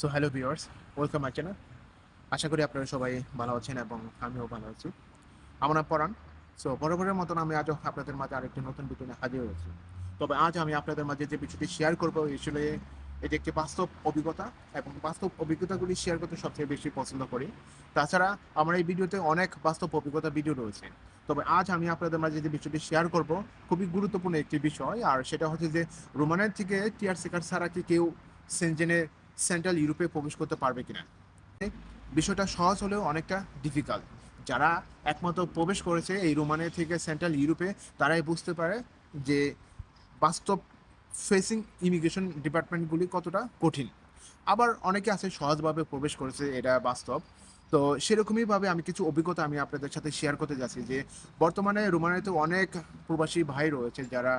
So hello viewers welcome my channel আশা করি আপনারা সবাই ভালো আছেন এবং আমিও ভালো আছি। আমার নাম পরাণ। সো বরাবরের মতন আমি আজও আপনাদের মাঝে আরেকটি নতুন ভিডিও হাজির হয়েছি। তবে আজ আমি আপনাদের মাঝে যে বিষয়টি শেয়ার করব আসলে এটি একটি বাস্তব অভিজ্ঞতা এবং বাস্তব অভিজ্ঞতাগুলি শেয়ার করতে সবচেয়ে বেশি পছন্দ করি। তাছাড়া আমার এই ভিডিওতে অনেক বাস্তব অভিজ্ঞতা ভিডিও রয়েছে। তবে আজ আমি আপনাদের মাঝে যে বিষয়টি শেয়ার করব, খুবই গুরুত্বপূর্ণ একটি বিষয়। আর সেটা হচ্ছে যে রোমানের থেকে টিআর সিকার ছাড়া কি কেউ সেনজেনে সেন্ট্রাল ইউরোপে প্রবেশ করতে পারবে কিনা? বিষয়টা সহজ হলেও অনেকটা ডিফিকাল্ট যারা একমাত্র প্রবেশ করেছে এই রোমানের থেকে সেন্ট্রাল ইউরোপে, তারাই বুঝতে পারে যে বাস্তব ফেসিং ইমিগ্রেশন ডিপার্টমেন্টগুলি কতটা কঠিন। আবার অনেকে আছে সহজভাবে প্রবেশ করেছে, এটা বাস্তব। তো সেরকমইভাবে আমি কিছু অভিজ্ঞতা আমি আপনাদের সাথে শেয়ার করতে যাচ্ছি যে বর্তমানে রোমানিয়াতে অনেক প্রবাসী ভাই রয়েছে যারা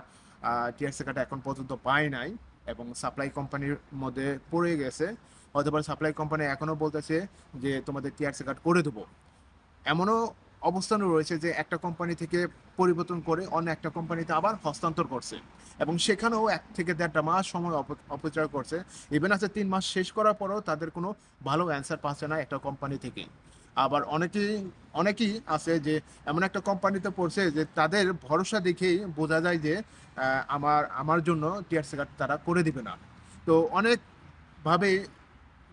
টিআরসি কার্ড এখন পর্যন্ত পায় নাই। এবং সাপ্লাই কোম্পানির মধ্যে পড়ে গেছে। অথবা সাপ্লাই কোম্পানি এখনও বলতেছে যে, তোমাদের টিআরসি কার্ড করে দেবো। এমনও অবস্থানও রয়েছে যে, একটা কোম্পানি থেকে পরিবর্তন করে অন্য একটা কোম্পানিতে আবার হস্তান্তর করছে। এবং সেখানেও এক থেকে দেড়টা মাস সময় অপ- অপচয় করছে। ইভেন আছে তিন মাস শেষ করার পরেও তাদের কোনো ভালো অ্যান্সার পাচ্ছে না একটা কোম্পানি থেকে। আবার অনেকেই অনেকেই আছে যে এমন একটা কোম্পানিতে পড়ছে যে তাদের ভরসা দেখেই বোঝা যায় যে আমার আমার জন্য টিআরসি কার্ড তারা করে দিবে না। তো অনেকভাবে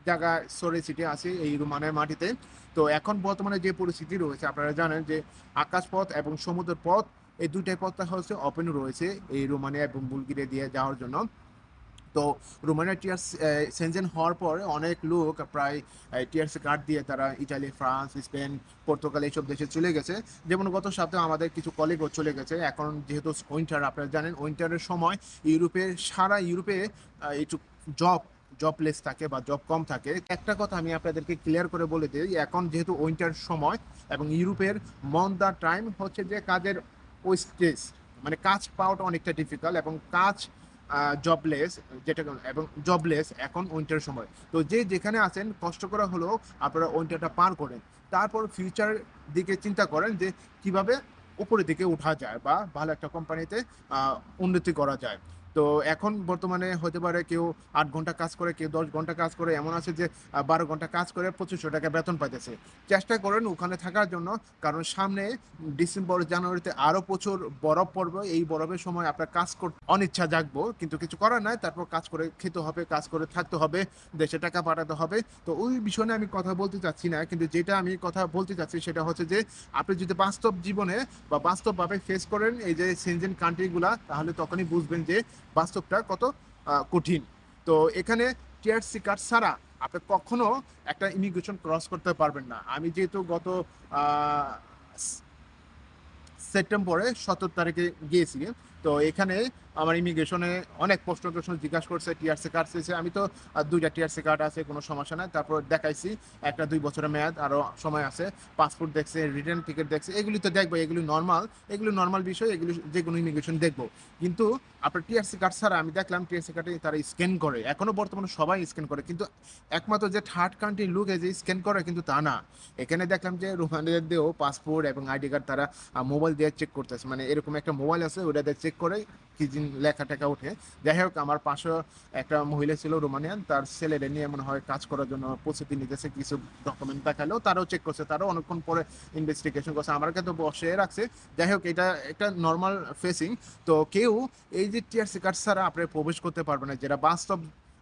জায়গা সরে সিটে আছে এই রোমানের মাটিতে। তো এখন বর্তমানে যে পরিস্থিতি রয়েছে, আপনারা জানেন যে আকাশপথ এবং সমুদ্র পথ এই দুইটাই পথটা হচ্ছে ওপেন রয়েছে এই রোমানিয়া এবং বুলগেরিয়া দিয়ে যাওয়ার জন্য। তো রোমানিয়া টিয়ার সেনজেন হওয়ার পর অনেক লোক প্রায় টিআরসি কার্ড দিয়ে তারা ইটালি, ফ্রান্স, স্পেন, পর্তুগাল এইসব দেশে চলে গেছে। যেমন গত সপ্তাহে আমাদের কিছু কলিগও চলে গেছে। এখন যেহেতু উইন্টার আপনারা জানেন উইন্টারের সময় ইউরোপের সারা ইউরোপে একটু জব জবলেস থাকে বা জব কম থাকে। একটা কথা আমি আপনাদেরকে ক্লিয়ার করে বলে দিই, এখন যেহেতু উইন্টার সময় এবং ইউরোপের মন দ্য টাইম হচ্ছে যে কাজের ওই স্টেজ মানে কাজ পাওয়াটা অনেকটা ডিফিকাল্ট এবং কাজ জবলেস যেটা এবং জবলেস এখন উইন্টার সময়। তো যে যেখানে আছেন, কষ্ট করা হলেও আপনারা উইন্টারটা পার করেন। তারপর ফিউচার দিকে চিন্তা করেন যে কীভাবে উপরের দিকে ওঠা যায় বা ভালো একটা কোম্পানিতে উন্নতি করা যায়। তো এখন বর্তমানে হতে পারে কেউ আট ঘণ্টা কাজ করে, কেউ দশ ঘণ্টা কাজ করে, এমন আছে যে বারো ঘণ্টা কাজ করে পঁচিশশো টাকা বেতন পাইতেছে। চেষ্টা করেন ওখানে থাকার জন্য, কারণ সামনে ডিসেম্বর, জানুয়ারিতে আরও প্রচুর বরফ পড়বে। এই বরফের সময় আপনার কাজ করতে অনিচ্ছা জাগবো, কিন্তু কিছু করার নাই। তারপর কাজ করে খেতে হবে, কাজ করে থাকতে হবে, দেশে টাকা পাঠাতে হবে। তো ওই বিষয়ে আমি কথা বলতে চাচ্ছি না, কিন্তু যেটা আমি কথা বলতে চাচ্ছি সেটা হচ্ছে যে, আপনি যদি বাস্তব জীবনে বা বাস্তবভাবে ফেস করেন এই যে সেনজেন কান্ট্রিগুলা তাহলে তখনই বুঝবেন যে বাস্তবটা কত কঠিন। তো এখানে টিআরসি কার্ড ছাড়া আপনি কখনো একটা ইমিগ্রেশন ক্রস করতে পারবেন না। আমি যেহেতু গত সেপ্টেম্বরে সতেরো তারিখে গিয়েছি তো এখানে আমার ইমিগ্রেশনে অনেক প্রশ্ন প্রশ্ন জিজ্ঞাসা করছে টিআরসি কার্ড চেয়েছে আমি তো দুইটা টিআরসি কার্ড আছে, কোনো সমস্যা নাই। তারপর দেখাইছি, একটা দুই বছরের মেয়াদ আরও সময় আছে। পাসপোর্ট দেখছে রিটার্ন টিকিট দেখছে। এগুলি তো দেখব, এগুলি নর্মাল এগুলি নর্মাল বিষয়, এগুলি যে কোনো ইমিগ্রেশন দেখব। কিন্তু আপনার টিআরসি কার্ড ছাড়া আমি দেখলাম টিআরসি কার্ডে তারা স্ক্যান করে। এখনও বর্তমানে সবাই স্ক্যান করে। কিন্তু একমাত্র যে থার্ড কান্ট্রির লোক যে স্ক্যান করে, কিন্তু তা না। এখানে দেখলাম যে রোমানিয়ার দিয়েও পাসপোর্ট এবং আইডি কার্ড তারা মোবাইল দিয়ে চেক করতেছে। মানে এরকম একটা মোবাইল আছে ওটা দিয়ে চেক করে কি লেখা টেখা ওঠে। যাই হোক, আমার পাশে একটা মহিলা ছিল রোমানিয়ান, তার ছেলেরে নিয়ে মনে হয় কাজ করার জন্য প্রস্তুতি নিতেছে, কিছু ডকুমেন্ট দেখাল, তারাও চেক করছে, তারাও অনেকক্ষণ পরে ইনভেস্টিগেশন করছে। আমার তো বসে রাখছে। যাই হোক, এটা একটা নর্মাল ফেসিং তো কেউ এই যে টিআরসি কার্ড ছাড়া আপনি প্রবেশ করতে পারবে না, যেটা বাস্তব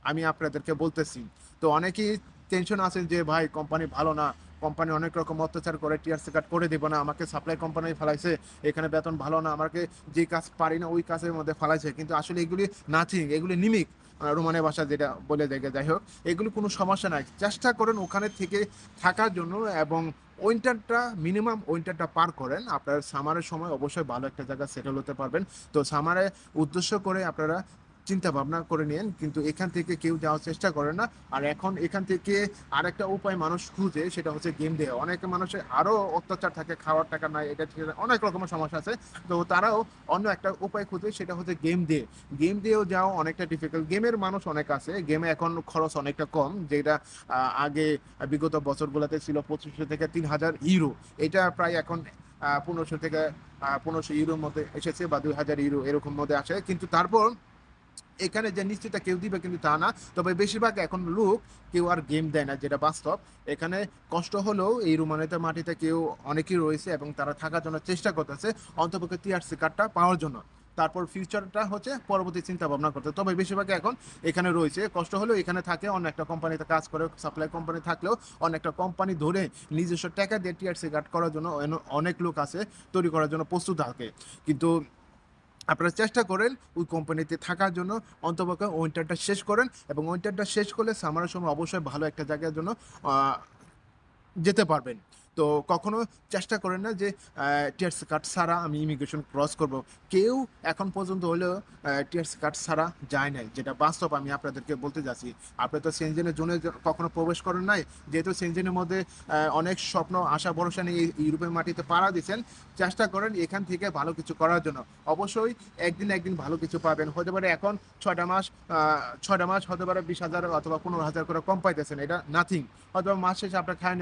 আমি আপনাদেরকে বলতেছি। তো অনেকেই টেনশন আছেন যে, ভাই কোম্পানি ভালো না কোম্পানি অনেক রকম অত্যাচার করে টিআরসি কার্ড করে দেবো না, আমাকে সাপ্লাই কোম্পানি ফেলাইছে, এখানে বেতন ভালো না, আমাকে যে কাজ পারি না, ওই কাজের মধ্যে ফেলাইছে, কিন্তু আসলে এগুলি নাথিং এগুলি নিমিক রোমানের ভাষা যেটা বলে দেখে, যাই হোক, এগুলি কোনো সমস্যা নাই, চেষ্টা করেন ওখানে থেকে থাকার জন্য এবং উইন্টারটা মিনিমাম উইন্টারটা পার করেন, আপনার সামারের সময় অবশ্যই ভালো একটা জায়গা সেটেল হতে পারবেন, তো সামারে উদ্দেশ্য করে আপনারা চিন্তা ভাবনা করে নিন, কিন্তু এখান থেকে কেউ যাওয়ার চেষ্টা করে না। আর এখন এখান থেকে আরেকটা উপায় মানুষ খুঁজে, সেটা হচ্ছে গেম দেওয়া। অনেক মানুষের আরও অত্যাচার থাকে, খাওয়ার টাকা নাই, এটা অনেক রকমের সমস্যা আছে। তো তারাও অন্য একটা উপায় খুঁজে, সেটা হচ্ছে গেম দিয়ে গেম দিয়েও যাও অনেকটা ডিফিকাল্ট গেমের মানুষ অনেক আছে গেমে এখন খরচ অনেকটা কম, যেটা আগে বিগত বছরগুলোতে ছিল পঁচিশশো থেকে তিন হাজার ইউরো এটা প্রায় এখন পনেরোশো থেকে পনেরোশো ইউরোর মধ্যে এসেছে বা দুই হাজার ইউরো এরকম মধ্যে আসে কিন্তু তারপর এখানে যে নিশ্চিত কেউ দিবে কিন্তু তা না। তবে বেশিরভাগ এখন লোক কেউ আর গেম দেয় না, যেটা বাস্তব। এখানে কষ্ট হলেও এই রুমানিতে মাটিতে কেউ অনেকেই রয়েছে এবং তারা থাকার জন্য চেষ্টা করতেছে অন্তপক্ষে টিআরসি কার্ডটা পাওয়ার জন্য। তারপর ফিউচারটা হচ্ছে পরবর্তী চিন্তা ভাবনা করতে। তবে বেশিরভাগ এখন এখানে রয়েছে। কষ্ট হলেও এখানে থাকে, অন্য একটা কোম্পানিতে কাজ করে সাপ্লাই কোম্পানি থাকলেও অন্য একটা কোম্পানি ধরে নিজস্ব টাকা দিয়ে টিআরসি কার্ড করার জন্য অনেক লোক আছে, তৈরি করার জন্য প্রস্তুত থাকে। কিন্তু আপনারা চেষ্টা করেন ওই কোম্পানিতে থাকার জন্য। অন্তপক্ষে ওয়েন্টারটা শেষ করেন এবং ওয়েন্টারটা শেষ করলে সামারের সময় অবশ্যই ভালো একটা জায়গার জন্য যেতে পারবেন। তো কখনো চেষ্টা করেন না যে টিআরসি কার্ড ছাড়া আমি ইমিগ্রেশন ক্রস করব। কেউ এখন পর্যন্ত হলেও টিআরসি কার্ড ছাড়া যায় নাই, যেটা বাস্তব আমি আপনাদেরকে বলতে যাচ্ছি। আপনি তো সেনজেনের জন্য কখনো প্রবেশ করেন নাই, যেহেতু সেনজেনের মধ্যে অনেক স্বপ্ন, আশা, ভরসা নিয়ে ইউরোপের মাটিতে পাড়া দিচ্ছেন চেষ্টা করেন এখান থেকে ভালো কিছু করার জন্য। অবশ্যই একদিন একদিন ভালো কিছু পাবেন। হতে পারে এখন ছয়টা মাস ছয়টা মাস হতে পারে বিশ হাজার অথবা পনেরো হাজার করে কম পাইতেছেন, এটা নাথিং অথবা মাস শেষে আপনার খায়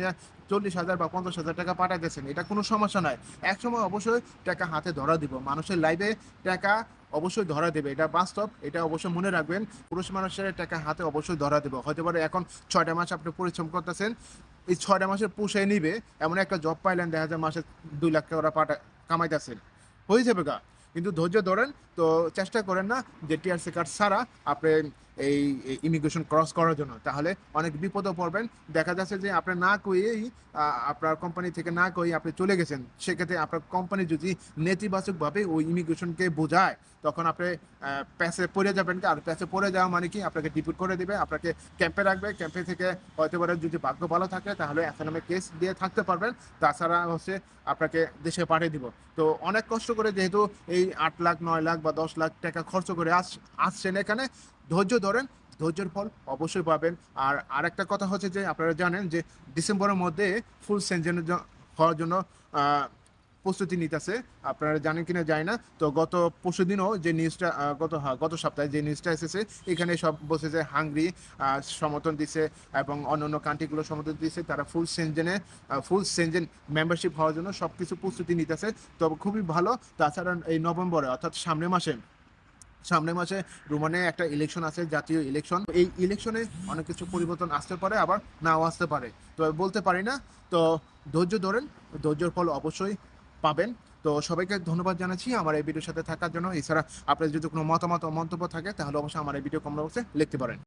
চল্লিশ হাজার বা পঞ্চাশ হাজার টাকা পাঠাইতেছেন, এটা কোনো সমস্যা নয়। এক সময় অবশ্যই টাকা হাতে ধরা দিব, মানুষের লাইফে টাকা অবশ্যই ধরা দেবে, এটা বাস্তব, এটা অবশ্যই মনে রাখবেন, পুরুষ মানুষের টাকা হাতে অবশ্যই ধরা দেবে। হতে পারে এখন ছয়টা মাস আপনি পরিশ্রম করতেছেন, এই ছয়টা মাসের পুষে নিবে, এমন একটা জব পাইলেন, দেখা যায় মাসে দুই লাখ টাকা পাঠা, কামাইতেছেন। হয়ে যাবে গা। কিন্তু ধৈর্য ধরেন, তো চেষ্টা করেন না যে টিআরসি কার্ড ছাড়া আপনি এই ইমিগ্রেশন ক্রস করার জন্য। তাহলে অনেক বিপদে পড়বেন। দেখা যাচ্ছে যে আপনি না কইয়েই আপনার কোম্পানি থেকে না কই আপনি চলে গেছেন। সেক্ষেত্রে আপনার কোম্পানি যদি নেতিবাচকভাবে ওই ইমিগ্রেশনকে বোঝায়, তখন আপনি প্যাসে পড়ে যাবেন আর প্যাসে পড়ে যাওয়া মানে কি? আপনাকে ডিপুট করে দেবে, আপনাকে ক্যাম্পে রাখবে। ক্যাম্পে থেকে হয়তো পারে যদি ভাগ্য ভালো থাকে, তাহলে অ্যাসালামে কেস দিয়ে থাকতে পারবেন। তাছাড়া হচ্ছে আপনাকে দেশে পাঠিয়ে দিব। তো অনেক কষ্ট করে যেহেতু এই আট লাখ, নয় লাখ বা দশ লাখ টাকা খরচ করে আস, আসছেন এখানে ধৈর্য ধরেন, ধৈর্যের ফল অবশ্যই পাবেন। আর আরেকটা কথা হচ্ছে যে, আপনারা জানেন যে, ডিসেম্বরের মধ্যে ফুল সেঞ্জনের হওয়ার জন্য প্রস্তুতি নিতেছে। আপনারা জানেন কিনা যায় না। তো গত পরশু দিনও যে নিউজটা গত গত সপ্তাহে যে নিউজটা এসেছে, এখানে সব বসে যে, হাঙ্গরি সমর্থন দিছে এবং অন্যান্য কান্ট্রিগুলো সমর্থন দিচ্ছে তারা ফুল সেনজেনে ফুল সেনজেন মেম্বারশিপ হওয়ার জন্য সব কিছু প্রস্তুতি নিতেছে। তবে খুবই ভালো। তাছাড়া এই নভেম্বরে, অর্থাৎ সামনের মাসে সামনের মাসে রোমানে একটা ইলেকশন আছে, জাতীয় ইলেকশন এই ইলেকশনে অনেক কিছু পরিবর্তন আসতে পারে, আবার নাও আসতে পারে। তো বলতে পারি না, তো ধৈর্য ধরেন, ধৈর্যর ফল অবশ্যই পাবেন। তো সবাইকে ধন্যবাদ জানাচ্ছি আমার এই ভিডিওর সাথে থাকার জন্য। এছাড়া আপনার যদি কোনো মতামত মন্তব্য থাকে, তাহলে অবশ্যই আমার এই ভিডিও কমেন্ট বক্সে লিখতে পারেন।